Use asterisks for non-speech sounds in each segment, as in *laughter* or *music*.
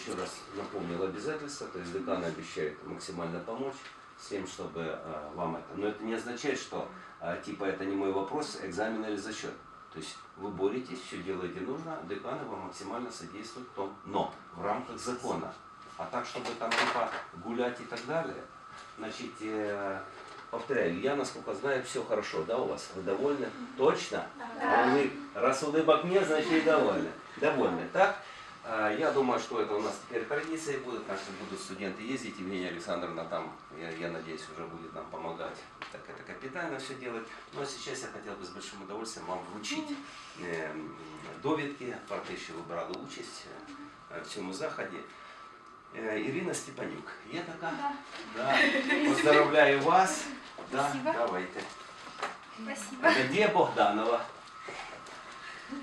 еще раз напомнил обязательства, то есть декан обещает максимально помочь с тем, чтобы э, вам это. Но это не означает, что э, типа это не мой вопрос, экзамен или зачет. То есть вы боретесь, все делаете нужно, деканы вам максимально содействуют в том, но в рамках закона. А так, чтобы там типа гулять и так далее, значит, э, повторяю, я, насколько знаю, все хорошо, да, у вас? Вы довольны? Точно? А вы, раз улыбок нет, значит и довольны. Довольны, так? А, Я думаю, что это у нас теперь традиции будут, наши будут студенты ездить, Евгения Александровна там, я, я надеюсь, уже будет нам помогать так это капитально все делать. Но сейчас я хотел бы с большим удовольствием вам вручить е, довідки про те, що ви брали участь е, в цьому заході. Е, Ірина Степанюк, є така? Да. Поздравляю вас. Да, Спасибо. давайте. Спасибо. Надія Богданова.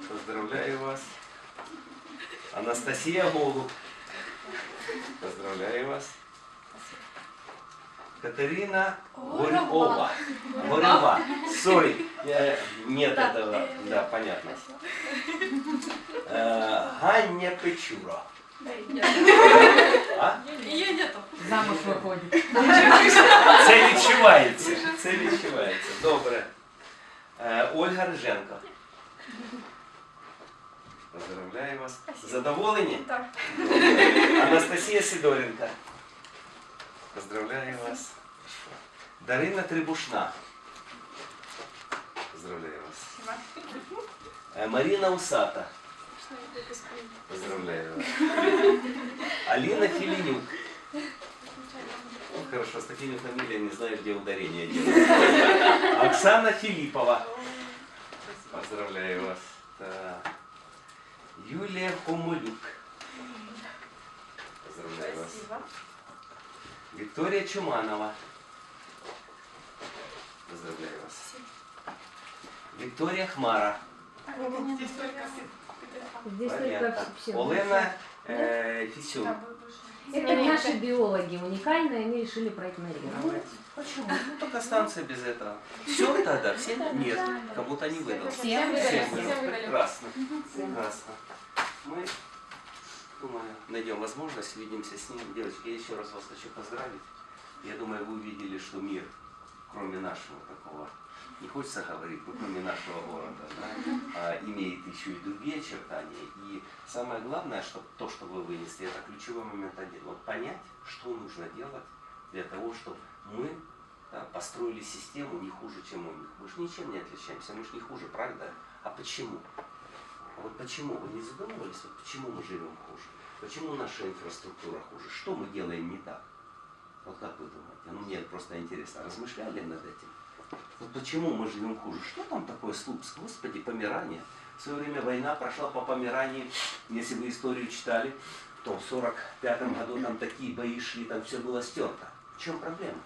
Поздравляю вас. Анастасия Голуб. Поздравляю вас. Катерина Горькова. Горькова. Сори. э, Нет Да. этого. Да, понятно. Э, Ганя Печура. А? Ее нету. Замуж виходить. Це відчувається. Це відчувається. Добре. Е, Ольга Риженко. Поздравляю вас. Задоволені? Так. Анастасія Сидоренко. Поздравляю вас. Дарина Трибушна. Поздравляю вас. Е, Марина Усата. Поздравляю вас. Алина Филинюк. Ну, хорошо, с такими фамилиями не знаю, где ударение делать. Оксана Филиппова. Поздравляю вас. Так. Юлия Хомолюк. Поздравляю вас. Виктория Чуманова. Поздравляю вас. Виктория Хмара. Здесь только Понятно. Олена э, Фисюк. Это наши биологи уникальные, они решили проигнорировать. Почему? Ну только станция без этого. Все тогда, все нет. Кому-то не выдал. Всем Всем выдали. выдал. Прекрасно. Прекрасно. Мы, думаю, найдем возможность, увидимся с ним. Девочки, я еще раз вас хочу поздравить. Я думаю, вы увидели, что мир, кроме нашего такого, не хочется говорить, но кроме нашего города, да, а, имеет еще и другие очертания. И самое главное, что то, что вы вынесли, это ключевой момент один. Вот понять, что нужно делать для того, чтобы мы да, построили систему не хуже, чем у них. Мы же ничем не отличаемся, мы же не хуже, правда? А почему? Вот почему? Вы не задумывались, вот почему мы живем хуже? Почему наша инфраструктура хуже? Что мы делаем не так? Вот как вы думаете? Ну мне просто интересно. Размышляли над этим? Вот почему мы живем хуже? Что там такое Слупск? Господи, Померания. В свое время война прошла по Померании. Если вы историю читали, то в 45 году там такие бои шли, там все было стерто. В чем проблема?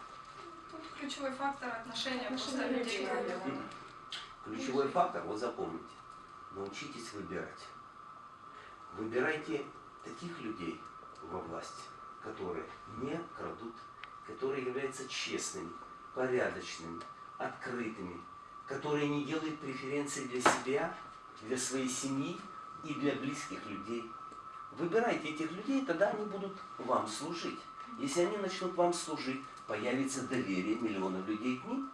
Тут ключевой фактор отношения просто людей. Ключевой фактор, вот запомните, научитесь выбирать. Выбирайте таких людей во власти, которые не крадут, которые являются честными, порядочными, открытыми, которые не делают преференции для себя, для своей семьи и для близких людей. Выбирайте этих людей, тогда они будут вам служить. Если они начнут вам служить, появится доверие миллионов людей к ним,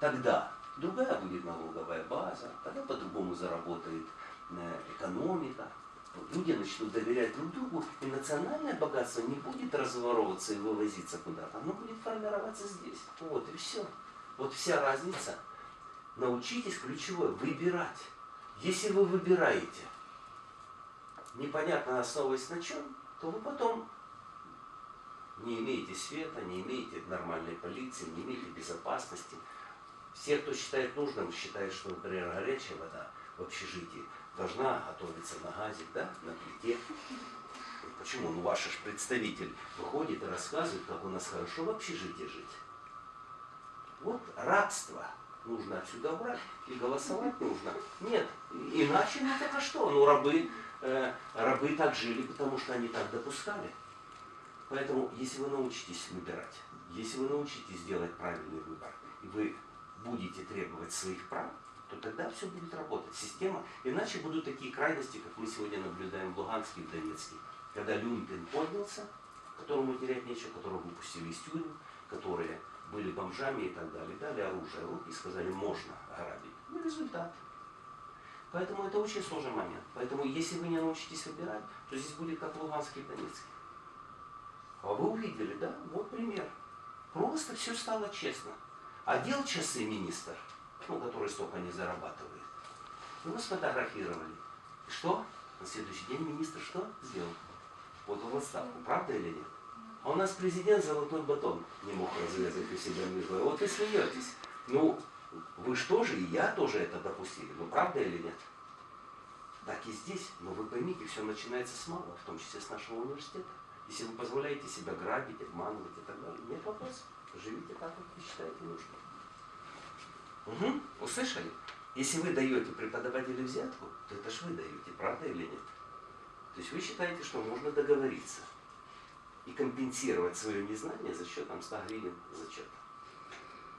тогда другая будет налоговая база, тогда по-другому заработает э, экономика. Люди начнут доверять друг другу, и национальное богатство не будет разворовываться и вывозиться куда-то, оно будет формироваться здесь. Вот и все. Вот вся разница. Научитесь ключевое выбирать. Если вы выбираете, непонятно основываясь на чем, то вы потом не имеете света, не имеете нормальной полиции, не имеете безопасности. Все, кто считает нужным, считают, что, например, горячая вода в общежитии должна готовиться на газе, да, на плите. Почему? Ну, ваш ж представитель выходит и рассказывает, как у нас хорошо в общежитии жить. Вот рабство нужно отсюда убрать и голосовать нужно. Нет, иначе ну так а что? Ну рабы, э, рабы так жили, потому что они так допускали. Поэтому, если вы научитесь выбирать, если вы научитесь делать правильный выбор, и вы будете требовать своих прав, то тогда все будет работать. Система, иначе будут такие крайности, как мы сегодня наблюдаем в Луганске и в Донецке. когда Люмпин поднялся, которому терять нечего, которого выпустили из тюрем, которые были бомжами и так далее, дали оружие в руки и сказали, можно грабить. Ну, результат. Поэтому это очень сложный момент. Поэтому если вы не научитесь выбирать, то здесь будет как Луганский и Донецкий. А вы увидели, да? Вот пример. Просто все стало честно. Одел часы министр, ну, который столько не зарабатывает. Его сфотографировали. И что? На следующий день министр что сделал? Подал в отставку. Правда или нет? А у нас президент золотой батон не мог разрезать у себя между. Вот и смеетесь. Ну, вы же тоже, и я тоже это допустили. Ну, правда или нет? Так и здесь. Но вы поймите, все начинается с малого, в том числе с нашего университета. Если вы позволяете себя грабить, обманывать и так далее, нет вопросов. Живите так, как вы считаете нужным. Угу. Услышали? Если вы даете преподавателю взятку, то это ж вы даете, правда или нет? То есть вы считаете, что можно договориться и компенсировать свое незнание за счет там, 100 гривен зачета.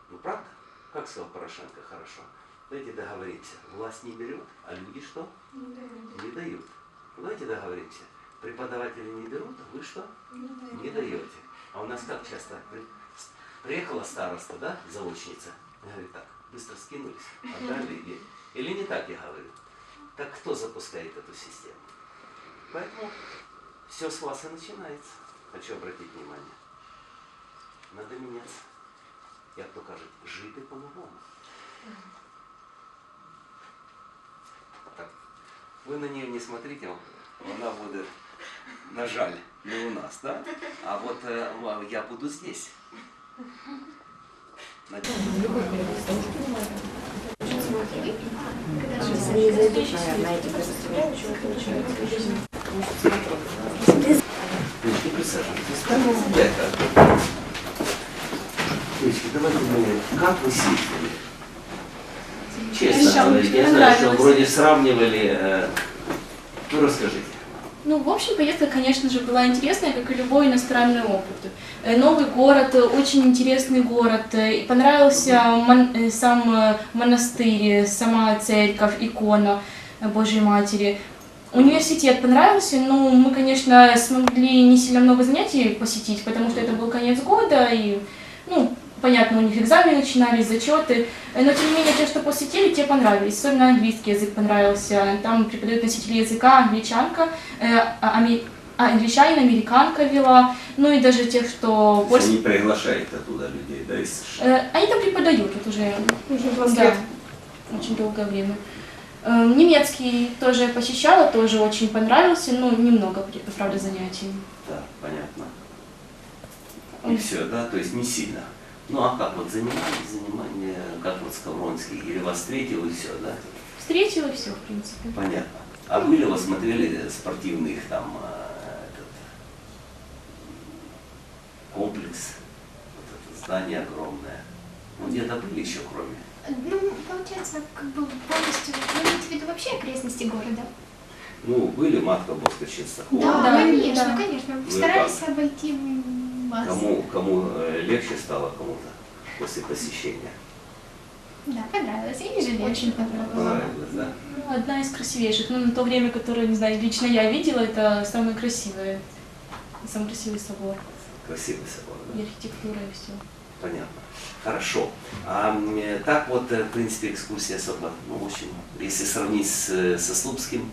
Ну правда? Как сказал Порошенко хорошо. Давайте договоримся. Власть не берет, а люди что? Не дают. Ну, давайте договоримся. Преподаватели не берут, а вы что? Не даете. А у нас как часто? Приехала староста, да, заочница, говорит так, быстро скинулись, отдали или, или не так я говорю. Так кто запускает эту систему? Поэтому все с вас и начинается. Хочу обратить внимание. Надо меняться. Як то кажуть, жити по-новому. Так. Ви на нее не смотрите, вона буде, на жаль, не у нас, да? А вот э, я буду здесь. Надеюсь. Эти ну, это. Девочки, давайте мы... Как вы съездили? Честно говорите, я знаю, что вроде сравнивали... э, Ну, расскажите. Ну, в общем, поездка, конечно же, была интересная, как и любой иностранный опыт. Э, Новый город, э, очень интересный город. И понравился мон- сам монастырь, сама церковь, икона Божьей Матери. Университет понравился, но мы, конечно, смогли не сильно много занятий посетить, потому что это был конец года, и, ну, понятно, у них экзамены начинались, зачеты, но тем не менее, те, что посетили, те понравились. Особенно английский язык понравился. Там преподают носители языка англичанка, э, а- аме- а, англичанин, американка вела, ну и даже тех, что больше... не приглашает оттуда людей, да, из США? Э, Они там преподают вот уже, Уже 20 да, очень долгое время. Э, Немецкий тоже я посещала, тоже очень понравился, но немного, при- правда, занятий. Да, понятно. И все, да, то есть не сильно. Ну а как вот занимались, занимание, как вот Скавронский, или вас встретил и все, да? Встретила все, в принципе. Понятно. А были вы смотрели спортивных там э, этот, комплекс, вот это здание огромное? Ну где-то были еще кроме? Ну, получается, как бы полностью, вы имеете в виду вообще окрестности города? Ну, были Матка Боска Ченстахова. Да, Да, конечно, да. конечно. Вы Старались обойти м, вас. Кому, кому э, легче стало кому-то после посещения? Да, понравилось. Я не жалею. Очень понравилось. Понравилось, да? Ну, Одна из красивейших. Ну, на то время, которое, не знаю, лично я видела, это самое красивое. Самый красивый собор. Красивый собор, И да? архитектура, и все. Понятно. Хорошо. А так вот, э, в принципе, экскурсия особо, ну, в общем, если сравнить с, со Слупским,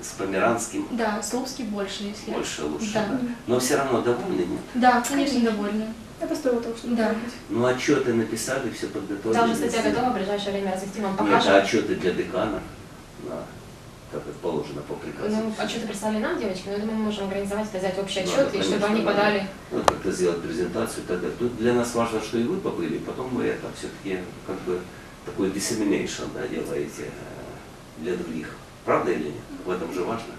с Померанским, Да, Слуцкий больше, если... больше лучше. Да. да? Но все равно довольны, нет? Да, конечно, довольна. Это стоило того, чтобы Да. приехать. Ну, отчеты написали, все подготовили. Там же статья готова, в ближайшее время разместим, вам Нет, покажем. а отчеты для декана, да, как это положено по приказу. Ну, отчеты прислали нам, девочки, но я думаю, мы можем организовать, это взять общий Ну, отчет, да, и чтобы они да. подали. Ну, как-то сделать презентацию и так далее. Тут для нас важно, что и вы побыли, потом вы это все-таки как бы такой dissemination да, делаете э, для других. Правда или нет? В этом же важно.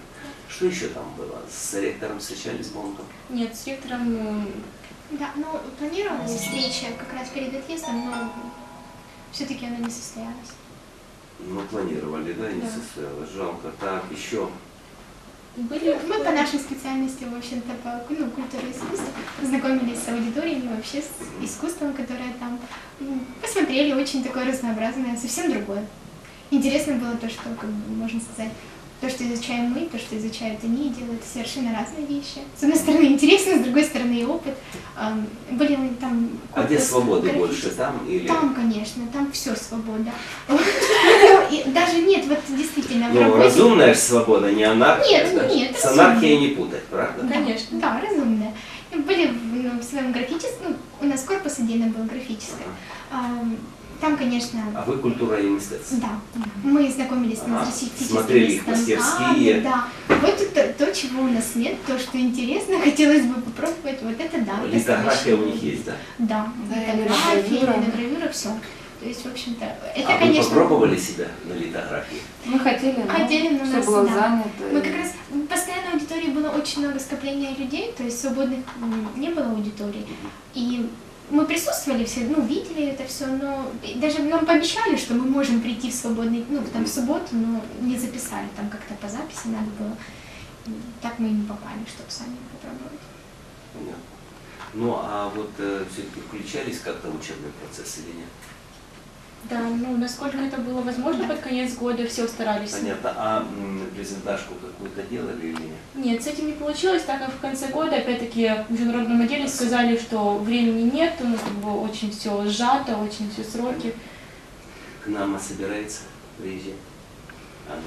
Что еще там было? С ректором встречались Бонком? Нет, с ректором... Да, ну, планировалась встреча как раз перед отъездом, но все-таки она не состоялась. Ну, планировали, да, не Да. состоялось. Жалко. Так, еще. Были... Мы по нашей специальности, в общем-то, по ну, культуре искусства, познакомились с аудиторией, вообще с искусством, которое там ну, посмотрели, очень такое разнообразное, совсем другое. Интересно было то, что, как бы, можно сказать, то, что изучаем мы, то, что изучают они, делают совершенно разные вещи. С одной стороны интересно, с другой стороны и опыт. Были там... А где свободы больше, там или... Там, конечно, там все свобода. *laughs* Даже нет, вот действительно, Ну, разумная же свобода, не анархия. Нет, нет, С анархией не путать, правда? Да, Конечно. Да, разумная. Были в, ну, своем графическом, ну, у нас корпус отдельно был графический. Ам, Там, конечно, А вы культура и мистецтво. да, мы знакомились Ага, с российскими смотрели их мастерские. Да, вот это то, чего у нас нет, то, что интересно, *laughs* хотелось бы попробовать, вот это да. это Литография у очень- них есть, да? Да, литография, гравюра. гравюра, все. То есть, в общем-то, это, а вы конечно... попробовали себя на литографии? Мы хотели, но Хотели, но все нас, было да. занято. Мы и- как раз в постоянной аудитории было очень много скопления людей, то есть свободных не было аудитории. И мы присутствовали все, ну, видели это все, но даже нам пообещали, что мы можем прийти в свободный, ну, там, в субботу, но не записали, там как-то по записи надо было. Так мы и не попали, чтобы сами попробовать. Понятно. Ну, а вот все-таки включались как-то учебный процесс или нет? Да, ну, насколько это было возможно под конец года, все старались. Понятно. А презентажку какую-то делали или нет? Нет, с этим не получилось, так как в конце года, опять-таки, в международном отделе сказали, что времени нет, ну, как бы очень все сжато, очень все сроки. К нам собирается приезжать? А ну.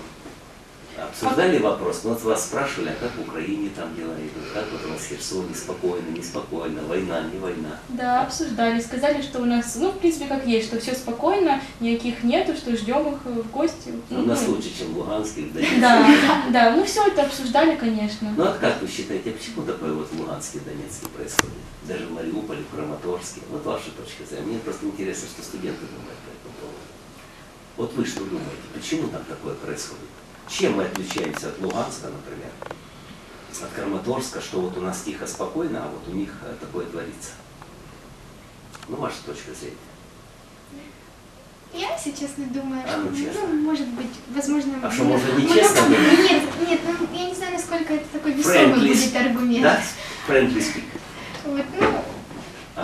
Обсуждали вопрос? Ну, вот вас спрашивали, а как в Украине там дела идут? Как вот у нас в Херсоне? Спокойно, неспокойно? Война, не война? Да, обсуждали, сказали, что у нас, ну, в принципе, как есть, что все спокойно, никаких нету, что ждем их в гости. Ну, у нас лучше, чем в Луганске, в Донецке. Да, да, ну все это обсуждали, конечно. Ну, а как вы считаете, почему такое вот в Луганске Донецке происходит? Даже в Мариуполе, в Краматорске. Вот ваша точка зрения. Мне просто интересно, что студенты думают по этому поводу. Вот вы что думаете, почему там такое происходит? Чем мы отличаемся от Луганска, например, от Краматорска, что вот у нас тихо, спокойно, а вот у них э, такое творится? Ну, ваша точка зрения. Я, если честно, думаю, А, ну, честно. ну, может быть, возможно... А что, можно мы нечестно много- было? Нет, нет, ну, я не знаю, насколько это такой весомый Friendly. будет аргумент. Да? Friendly speak. Вот, ну.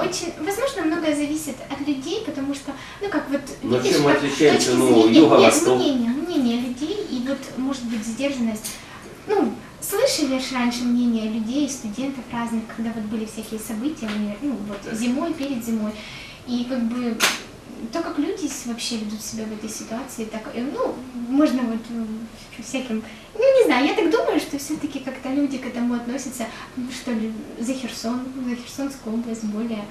Очень, возможно, многое зависит от людей, потому что, ну, как вот, Но видишь, чем как отличаемся, точки ну, юго-восток? Мнение, мнение людей, и вот, может быть, сдержанность. Ну, слышали раньше мнение людей, студентов разных, когда вот были всякие события, ну, вот, зимой, перед зимой, и как бы то, как люди вообще ведут себя в этой ситуации, так, э, ну, можно вот м, всяким, ну, не знаю, я так думаю, что все-таки как-то люди к этому относятся, что ли, за Херсон, за Херсонскую область более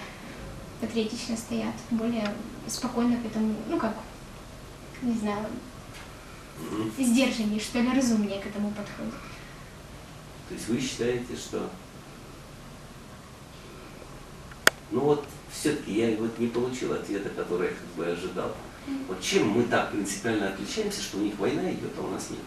патриотично стоят, более спокойно к этому, ну, как, не знаю, сдержаннее, что ли, разумнее к этому подходят. То есть вы считаете, что... Ну вот, все-таки я вот не получил ответа, который я как бы ожидал. Вот чем мы так принципиально отличаемся, что у них война идет, а у нас нет?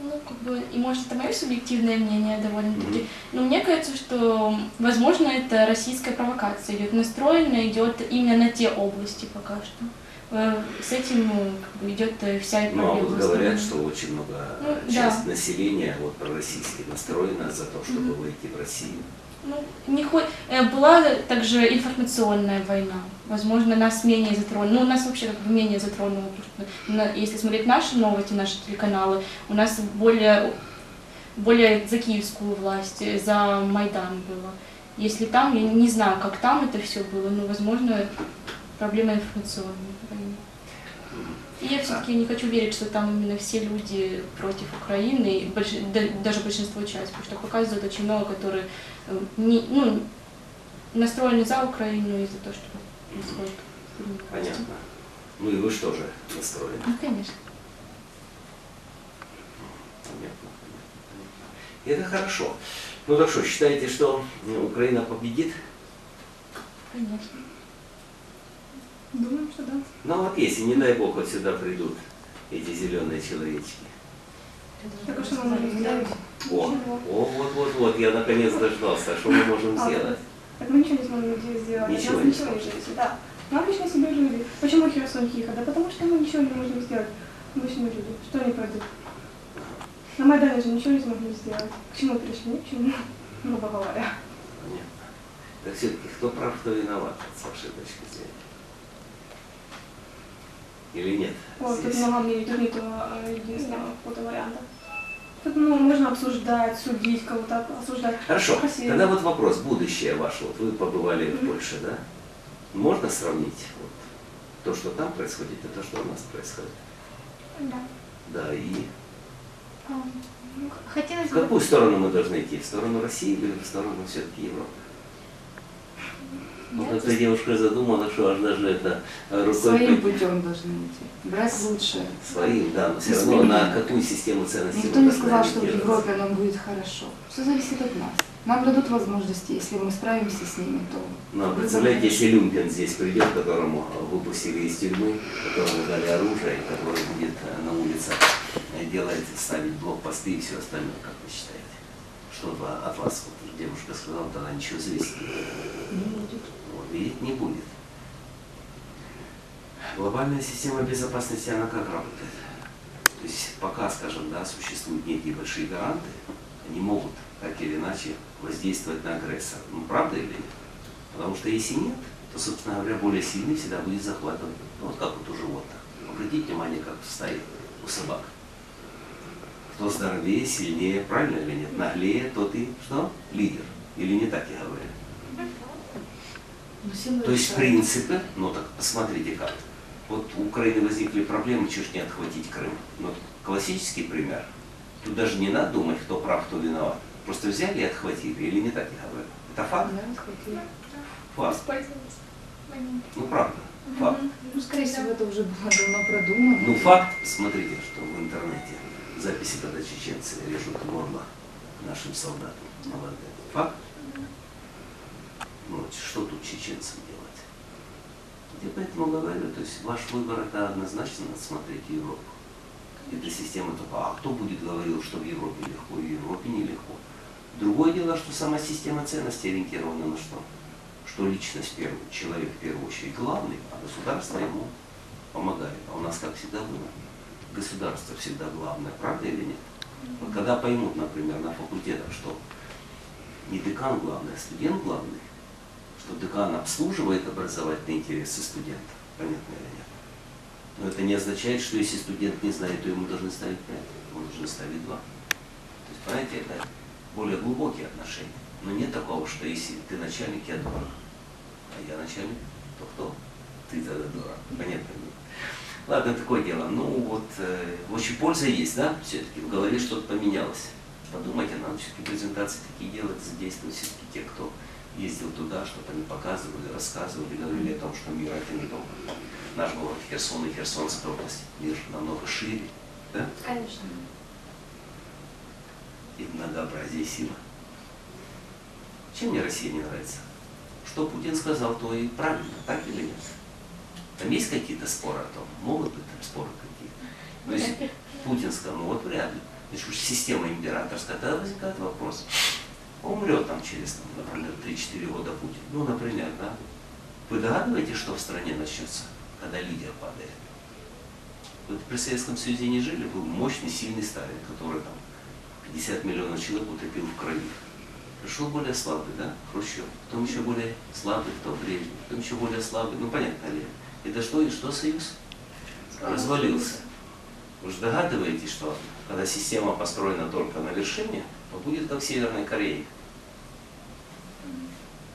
Ну, как бы, и может это мое субъективное мнение довольно-таки. Мгм. Но мне кажется, что, возможно, это российская провокация идет, настроена идет именно на те области пока что. Э, С этим ну, как бы, идет э, вся и Ну, а вот говорят, что очень много Ну, э, да. часть населения вот пророссийски настроена за то, чтобы Мгм. выйти в Россию. Ну, не хо- э, Была также информационная война. Возможно, нас менее затронула. Ну, нас вообще как бы менее затронуло. если смотреть наши новости, наши телеканалы, у нас более, более за киевскую власть, э, за Майдан было. Если там, я не знаю, как там это все было, но, возможно, проблема информационная. И я все-таки не хочу верить, что там именно все люди против Украины, даже большинство часть, потому что показывают очень много, которые не, ну, настроены за Украину и за то, что происходит. Понятно. Ну и вы что же настроены? Ну, конечно. Понятно, понятно, понятно. И это хорошо. Ну так что, считаете, что Украина победит? Конечно. Думаем, что да. Ну вот если, не дай бог, вот сюда придут эти зеленые человечки. Так что мы можем сделать? О, о, вот, вот, вот, я наконец дождался. Что мы можем А, сделать? Так мы ничего не сможем здесь сделать. Ничего нас не ничего не зависит, да. Мы обычно себе люди. Почему Херсон тихо? Да потому что мы ничего не можем сделать. Обычные люди. Что они пройдут? На Майдане же ничего не смогли сделать. К чему пришли? Ни к чему, грубо говоря. Понятно. Так все-таки кто прав, кто виноват, с вашей точки зрения? Или нет? Тут Здесь. много мнений, тут нет э, единственного какого-то варианта. Тут ну, можно обсуждать, судить кого-то, осуждать. Хорошо, Спасибо. тогда вот вопрос, будущее ваше. Вот вы побывали в Польше, да? Можно сравнить вот, то, что там происходит, и то, что у нас происходит? Да. Да, и ну, Хотелось в бы... какую сторону мы должны идти? В сторону России или в сторону все-таки Европы? Вот эта девушка задумала, что аж даже это э, рукой Своим путем должны идти. Брать лучшее. своим, да, но все равно на какую систему ценностей Никто не сказал, что в? Европе нам будет хорошо. Все зависит от нас. Нам дадут возможности, если мы справимся с ними, то... Ну, а представляете, если Люмпин здесь придет, которому выпустили из тюрьмы, которому дали оружие, и который будет э, на улицах э, делать, ставить блокпосты и все остальное, как вы считаете? Что от- от вас, вот девушка сказала, тогда ничего зависит видите, не будет. Глобальная система безопасности, она как работает? То есть пока, скажем, да, существуют некие большие гаранты, они могут так или иначе воздействовать на агрессора. Ну, правда или нет? Потому что если нет, то, собственно говоря, более сильный всегда будет захватывать. Ну, вот как вот у животных. Обратите внимание, как в у собак. Кто здоровее, сильнее, правильно или нет? Наглее, тот и что? Лидер. Или не так я говорю? Ну, То есть принципы, ну так посмотрите как. Вот у Украины возникли проблемы, чуть не отхватить Крым. Ну, классический пример. Тут даже не надо думать, кто прав, кто виноват. Просто взяли и отхватили, или не так я говорю. Это факт? Да. Факт. Ну правда. Факт. Ну, скорее всего, это уже было давно продумано. Ну факт, смотрите, что в интернете записи, когда чеченцы режут горло нашим солдатам. Молодцы. Факт? Ну, что тут чеченцам делать? Я поэтому говорю, то есть ваш выбор это однозначно надо смотреть Европу. Эта система только, а кто будет говорил, что в Европе легко, и в Европе нелегко. Другое дело, что сама система ценностей ориентирована на что? Что личность первый, человек в первую очередь главный, а государство ему помогает. А у нас как всегда было. Государство всегда главное, правда или нет? Вот когда поймут, например, на факультетах, что не декан главный, а студент главный, что декан обслуживает образовательные интересы студента, понятно или нет? Но это не означает, что если студент не знает, то ему должны ставить 5, ему должны ставить 2. То есть, понимаете, это более глубокие отношения. Но нет такого, что если ты начальник, я дурак, а я начальник, то кто? Ты тогда дурак. Понятно? нет? Ладно, такое дело. Ну вот, э, очень польза есть, да, все-таки в голове что-то поменялось. Подумайте, надо все-таки презентации такие делать, задействовать все-таки те, кто ездил туда, что-то они показывали, рассказывали, говорили о том, что мир не только наш город Херсон и Херсонская область. Мир намного шире, да? Конечно. И многообразие сила. Чем мне Россия не нравится? Что Путин сказал, то и правильно, так или нет? Там есть какие-то споры о том? Могут быть там споры какие-то? Но если Путин сказал, ну вот вряд ли. Если уж система императорская, тогда возникает вопрос. Умрет там через, там, например, 3-4 года Путин. Ну, например, да? Вы догадываетесь, что в стране начнется, когда лидер падает? Вот при Советском Союзе не жили, был мощный, сильный Сталин, который там 50 миллионов человек утопил в крови. Пришел более слабый, да, Хрущев. Потом еще более слабый, кто Брежнев. Потом еще более слабый. Ну, понятно ли? Это что и что союз? Развалился. Вы же догадываетесь, что когда система построена только на вершине, то будет как в Северной Корее.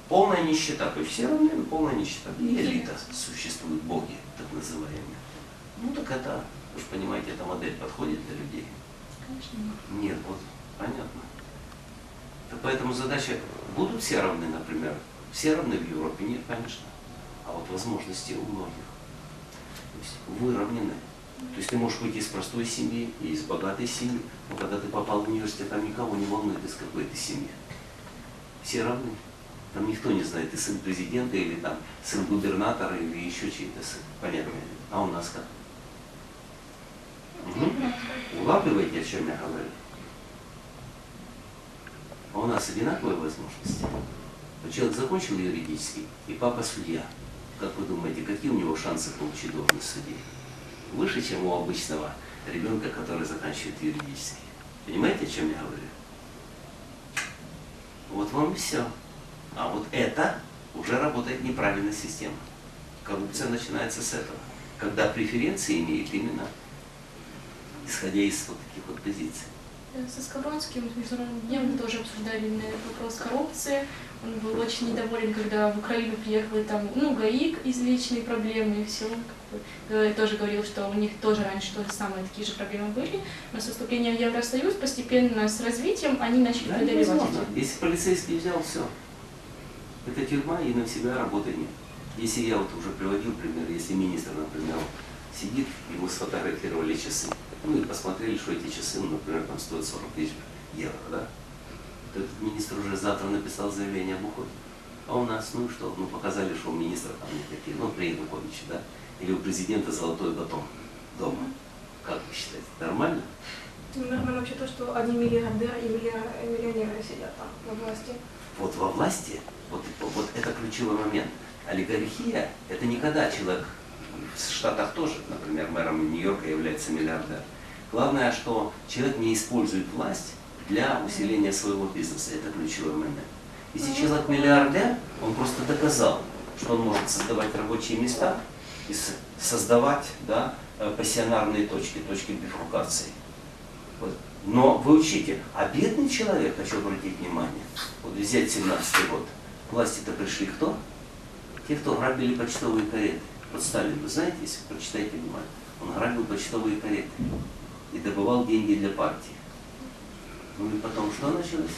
Полная нищета, то есть все равны, но полная нищета. И элита существуют, боги, так называемые. Ну так это, вы же понимаете, эта модель подходит для людей. Нет, вот понятно. Так поэтому задача, будут все равны, например, все равны в Европе? Нет, конечно. А вот возможности у многих. То есть выровнены. То есть ты можешь выйти из простой семьи и из богатой семьи, но когда ты попал в университет, там никого не волнует, из какой ты семьи. Все равны. Там никто не знает, ты сын президента или там сын губернатора или еще чей-то сын. Понятно. А у нас как? Мгм. Улавливаете, о чем я говорю? А у нас одинаковые возможности. Человек закончил юридический, и папа судья. Как вы думаете, какие у него шансы получить должность судьи? Выше, чем у обычного ребенка, который заканчивает юридический. Понимаете, о чем я говорю? Вот вам и все. А вот это уже работает неправильная система. Коррупция начинается с этого. Когда преференции имеет именно исходя из вот таких вот позиций. Э, Со Скавронским Международным днем мы тоже обсуждали именно вопрос коррупции. Он был очень недоволен, когда в Украину приехали там, ну, ГАИК, извечные проблемы и все. Тоже говорил, что у них тоже раньше то же самое, такие же проблемы были. Но с вступлением в Евросоюз постепенно с развитием они начали Да, преодолевать Если полицейский взял, все. Это тюрьма и навсегда работы нет. Если я вот уже приводил пример, если министр, например, сидит, ему сфотографировали часы, ну и посмотрели, что эти часы, ну, например, там стоят 40 тысяч евро, да? То этот министр уже завтра написал заявление об уходе. А у нас, ну что, ну показали, что у министра там никакие, ну при Януковиче, да? Или у президента золотой батон дома. Как вы считаете, нормально? Ну, Нормально вообще то, что одни миллиардеры и миллионеры сидят там на власти. Вот во власти, вот, вот это ключевой момент. Олигархия – это не когда человек в Штатах тоже, например, мэром Нью-Йорка является миллиардер. Главное, что человек не использует власть для усиления своего бизнеса. Это ключевой момент. Если человек миллиардер, он просто доказал, что он может создавать рабочие места и создавать да, э, пассионарные точки, точки бифуркации. Вот. Но вы учите, а бедный человек, хочу обратить внимание, вот взять 17 год, власти-то пришли кто? Те, кто грабили почтовые кареты. Вот Сталин, вы знаете, если прочитаете внимание, он грабил почтовые кареты и добывал деньги для партии. Ну и потом что началось?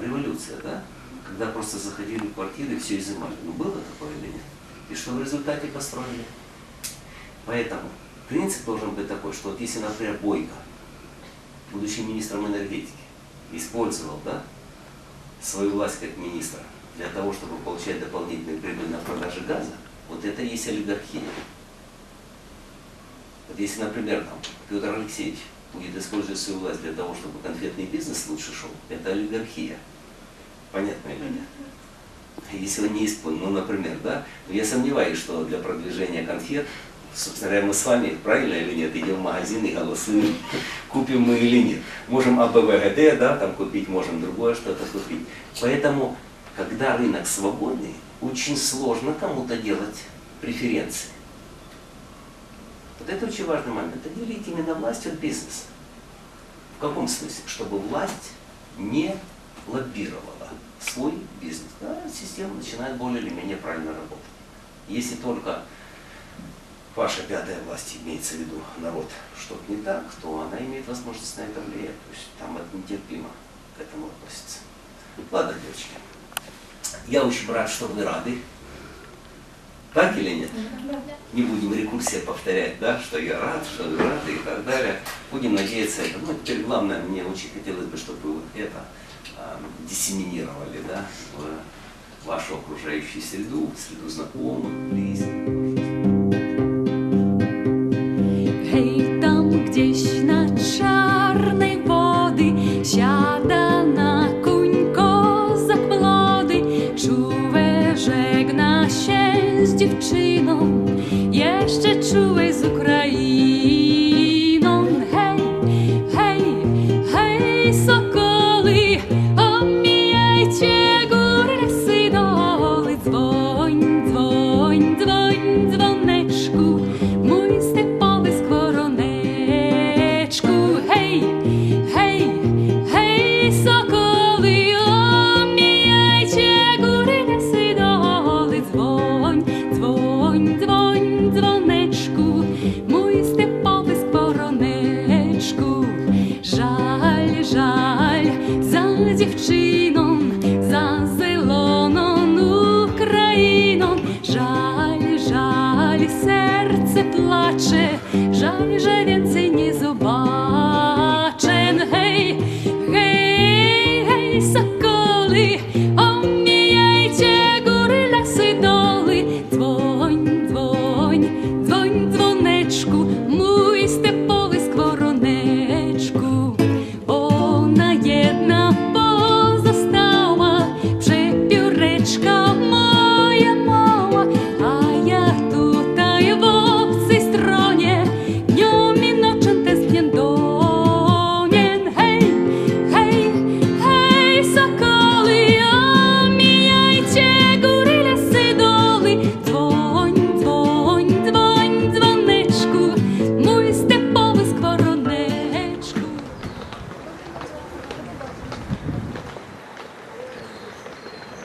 Революция, да? Когда просто заходили в квартиры и все изымали. Ну было такое или нет? И что в результате построили? Поэтому принцип должен быть такой, что вот если, например, Бойко, будучи министром энергетики, использовал да, свою власть как министра для того, чтобы получать дополнительную прибыль на продаже газа, вот это и есть олигархия. Вот если, например, там, Петр Алексеевич будет использовать свою власть для того, чтобы конфетный бизнес лучше шел, это олигархия. Понятно или нет? Если он не исполнил, ну, например, да, но я сомневаюсь, что для продвижения конфет, собственно говоря, мы с вами, правильно или нет, идем в магазин и голосуем, *laughs* купим мы или нет. Можем АБВГД, да, там купить, можем другое что-то купить. Поэтому, когда рынок свободный, очень сложно кому-то делать преференции. Вот это очень важный момент. Отделить именно власть от бизнеса. В каком смысле? Чтобы власть не лоббировала свой бизнес. Да, система начинает более или менее правильно работать. Если только ваша пятая власть, имеется в виду народ, что-то не так, то она имеет возможность на это влиять. То есть там это нетерпимо к этому относится. Ладно, девочки. Я очень рад, что вы рады. Так или нет? Не будем рекурсия повторять, да, что я рад, что вы рады и так далее. Будем надеяться это. Ну, теперь главное, мне очень хотелось бы, чтобы вы вот это а, диссеминировали, да, в вашу окружающую среду, среду знакомых, близких.